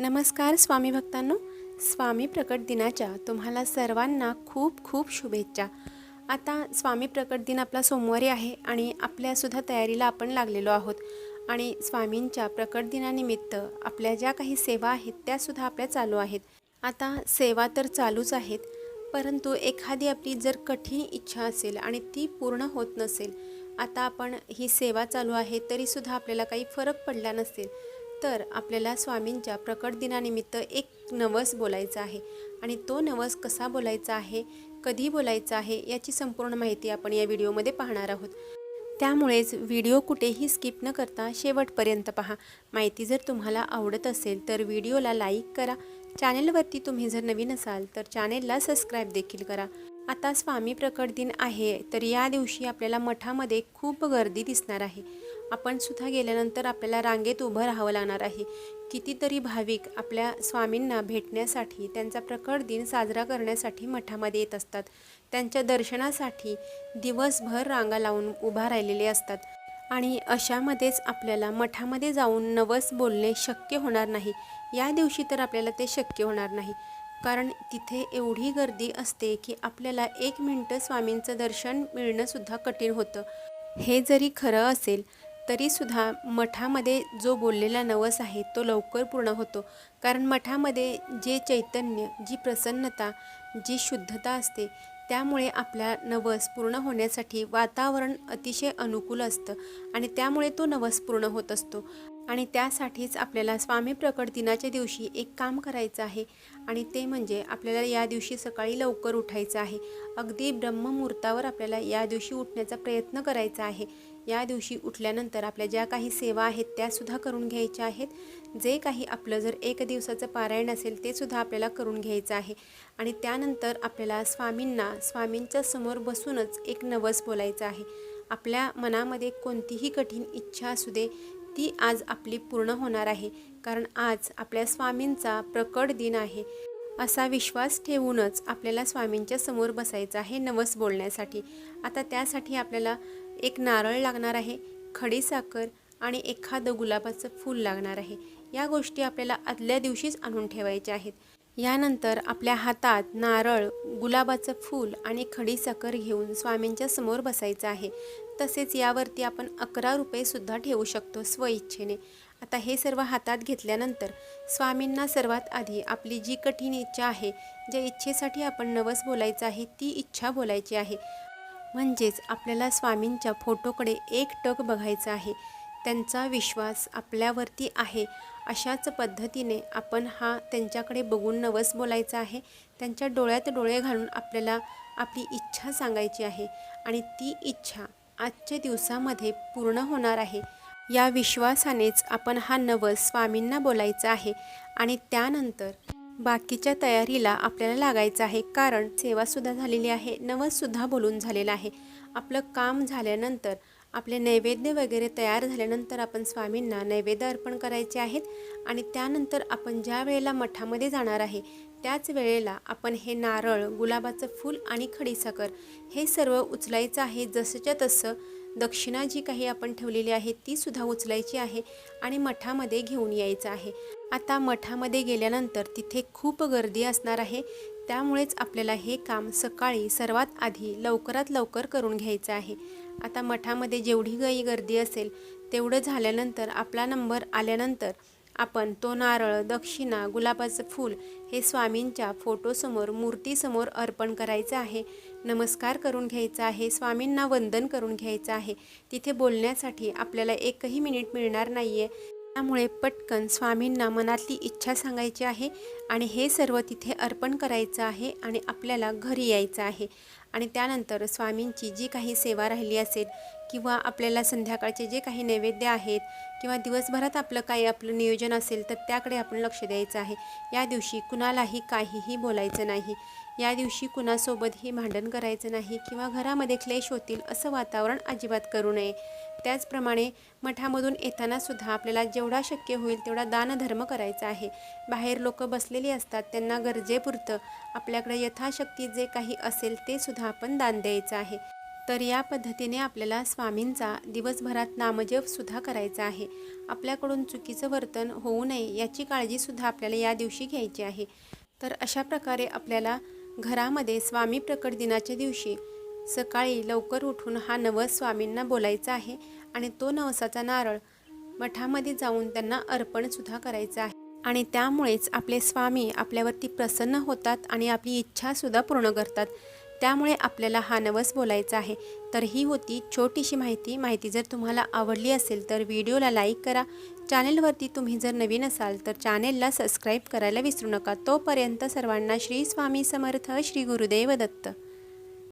नमस्कार स्वामी भक्तांनो. स्वामी प्रकट दिनाच्या तुम्हाला सर्वांना खूप खूप शुभेच्छा. आता स्वामी प्रकट दिन आपला सोमवारी आहे आणि आपल्यासुद्धा तयारीला आपण लागलेलो आहोत. आणि स्वामींच्या प्रकट दिनानिमित्त आपल्या ज्या काही सेवा आहेत त्यासुद्धा आपल्या चालू आहेत. आता सेवा तर चालूच आहेत परंतु एखादी आपली जर कठीण इच्छा असेल आणि ती पूर्ण होत नसेल आता आपण ही सेवा चालू आहे तरीसुद्धा आपल्याला काही फरक पडला नसेल. तर आपल्याला स्वामींच्या प्रकट दिनानिमित्त एक नवस बोलायचा आहे. आणि तो नवस कसा बोलायचा आहे कधी बोलायचा आहे याची संपूर्ण माहिती आपण या व्हिडिओमध्ये पाहणार आहोत. त्यामुळेच व्हिडिओ कुठेही स्किप न करता शेवटपर्यंत पहा. माहिती जर तुम्हाला आवडत असेल तर व्हिडिओला लाईक करा. चॅनेलवरती तुम्ही जर नवीन असाल तर चॅनेलला सबस्क्राईब देखील करा. आता स्वामी प्रकट दिन आहे तर या दिवशी आपल्याला मठामध्ये खूप गर्दी दिसणार आहे. आपण सुद्धा गेल्यानंतर आपल्याला रांगेत उभं राहावं लागणार आहे. कितीतरी भाविक आपल्या स्वामींना भेटण्यासाठी त्यांचा प्रकट दिन साजरा करण्यासाठी मठामध्ये येत असतात. त्यांच्या दर्शनासाठी दिवसभर रांगा लावून उभा राहिलेले असतात. आणि अशामध्येच आपल्याला मठामध्ये जाऊन नवस बोलणे शक्य होणार नाही. या दिवशी तर आपल्याला ते शक्य होणार नाही. कारण तिथे एवढी गर्दी असते की आपल्याला एक मिनटं स्वामींचं दर्शन मिळणंसुद्धा कठीण होतं. हे जरी खरं असेल तरीसुद्धा मठामध्ये जो बोललेला नवस आहे तो लवकर पूर्ण होतो. कारण मठामध्ये जे चैतन्य जी प्रसन्नता जी शुद्धता असते त्यामुळे आपल्या नवस पूर्ण होण्यासाठी वातावरण अतिशय अनुकूल असतं आणि त्यामुळे तो नवस पूर्ण होत असतो. आणि त्यासाठीच आपल्याला स्वामी प्रकट दिनाच्या दिवशी एक काम करायचं आहे आणि ते म्हणजे आपल्याला या दिवशी सकाळी लवकर उठायचं आहे. अगदी ब्रह्ममुहूर्तावर आपल्याला या दिवशी उठण्याचा प्रयत्न करायचा आहे. या दिवशी उठल्यानंतर आपल्या ज्या काही सेवा आहेत त्यासुद्धा करून घ्यायच्या आहेत. जे काही आपलं जर एक दिवसाचं पारायण असेल ते सुद्धा आपल्याला करून घ्यायचं आहे. आणि त्यानंतर आपल्याला स्वामींना स्वामींच्या समोर बसूनच एक नवस बोलायचं आहे. आपल्या मनामध्ये कोणतीही कठीण इच्छा असू दे ती आज आपली पूर्ण होणार आहे. कारण आज आपल्या स्वामींचा प्रकट दिन आहे. असा विश्वास ठेवूनच आपल्याला स्वामींच्या समोर बसायचं आहे नवस बोलण्यासाठी. आता त्यासाठी आपल्याला एक नारळ लागणार आहे खडीसाखर आणि एखादं गुलाबाचं फूल लागणार आहे. या गोष्टी आपल्याला आदल्या दिवशीच आणून ठेवायच्या आहेत. यानंतर आपल्या हातात नारळ गुलाबाचं फूल आणि खडीसाखर घेऊन स्वामींच्या समोर बसायचं आहे. तसेच यावरती आपण अकरा रुपयेसुद्धा ठेवू शकतो स्वइच्छेने. आता हे सर्व हातात घेतल्यानंतर स्वामींना सर्वात आधी आपली जी कठीण इच्छा आहे ज्या इच्छेसाठी आपण नवस बोलायचं आहे ती इच्छा बोलायची आहे. म्हणजेच आपल्याला स्वामींच्या फोटोकडे एक टक बघायचं आहे. त्यांचा विश्वास आपल्यावरती आहे. अशाच पद्धतीने आपण हा त्यांच्याकडे बघून नवस बोलायचा आहे. त्यांच्या डोळ्यात डोळे घालून आपल्याला आपली इच्छा सांगायची आहे. आणि ती इच्छा आजच्या दिवसामध्ये पूर्ण होणार आहे. या विश्वासानेच आपण हा नवस स्वामींना बोलायचा आहे. आणि त्यानंतर बाकीच्या तयारीला आपल्याला लागायचं आहे कारण सेवासुद्धा झालेली आहे नवससुद्धा बोलून झालेलं आहे. आपलं काम झाल्यानंतर आपले नैवेद्य वगैरे तयार झाल्यानंतर आपण स्वामींना नैवेद्य अर्पण करायचे आहेत आणि त्यानंतर आपण ज्या वेळेला मठामध्ये जाणार आहे त्याच वेळेला आपण हे नारळ गुलाबाचं फूल आणि खडीसाखर हे सर्व उचलायचं आहे. जसंच्या तसं दक्षिणा जी काही आपण ठेवलेली आहे ती सुद्धा उचलायची आहे आणि मठामध्ये घेऊन यायचं आहे. आता मठामध्ये गेल्यानंतर तिथे खूप गर्दी असणार आहे. त्यामुळेच आपल्याला हे काम सकाळी सर्वात आधी लवकरात लवकर करून घ्यायचं आहे. आता मठामध्ये जेवढी काही गर्दी असेल तेवढं झाल्यानंतर आपला नंबर आल्यानंतर आपण तो नारळ दक्षिणा गुलाबाचं फूल हे स्वामींच्या फोटोसमोर मूर्तीसमोर अर्पण करायचं आहे. नमस्कार करून घ्यायचा आहे. स्वामींना वंदन करून घ्यायचं आहे. तिथे बोलण्यासाठी आपल्याला एकही मिनिट मिळणार नाही आहे त्यामुळे पटकन स्वामींना मनातली इच्छा सांगायची आहे आणि हे सर्व तिथे अर्पण करायचं आहे आणि आपल्याला घरी यायचं आहे. आणि त्यानंतर स्वामींची जी काही सेवा राहिली असेल किंवा आपल्याला संध्याकाळचे जे काही नैवेद्य आहेत किंवा दिवसभरात आपलं काही आपलं नियोजन असेल तर त्याकडे आपण लक्ष द्यायचं आहे. या दिवशी कुणालाही काहीही बोलायचं नाही. या दिवशी कुणासोबतही भांडण करायचं नाही किंवा घरामध्ये क्लेश होतील असं वातावरण अजिबात करू नये. त्याचप्रमाणे मठामधून येताना सुद्धा आपल्याला जेवढा शक्य होईल तेवढा दानधर्म करायचा आहे. बाहेर लोक बसलेली असतात त्यांना गरजेपुरतं आपल्याकडे यथाशक्ती जे काही असेल ते सुद्धा आपण दान द्यायचं आहे. तर या पद्धतीने आपल्याला स्वामींचा दिवसभरात नामजपसुद्धा करायचा आहे. आपल्याकडून चुकीचं वर्तन होऊ नये याची काळजीसुद्धा आपल्याला या दिवशी घ्यायची आहे. तर अशा प्रकारे आपल्याला घरामध्ये स्वामी प्रकट दिनाच्या दिवशी सकाळी लवकर उठून हा नवस स्वामींना बोलायचा आहे आणि तो नवसाचा नारळ मठामध्ये जाऊन त्यांना अर्पणसुद्धा करायचं आहे. आणि त्यामुळेच आपले स्वामी आपल्यावरती प्रसन्न होतात आणि आपली इच्छासुद्धा पूर्ण करतात. त्यामुळे आपल्याला हा नवस बोलायचा आहे. तर ही होती छोटीशी माहिती. माहिती जर तुम्हाला आवडली असेल तर व्हिडिओला लाईक करा. चॅनेलवरती तुम्ही जर नवीन असाल तर चॅनेलला सबस्क्राईब करायला विसरू नका. तोपर्यंत सर्वांना श्री स्वामी समर्थ श्री गुरुदेव दत्त.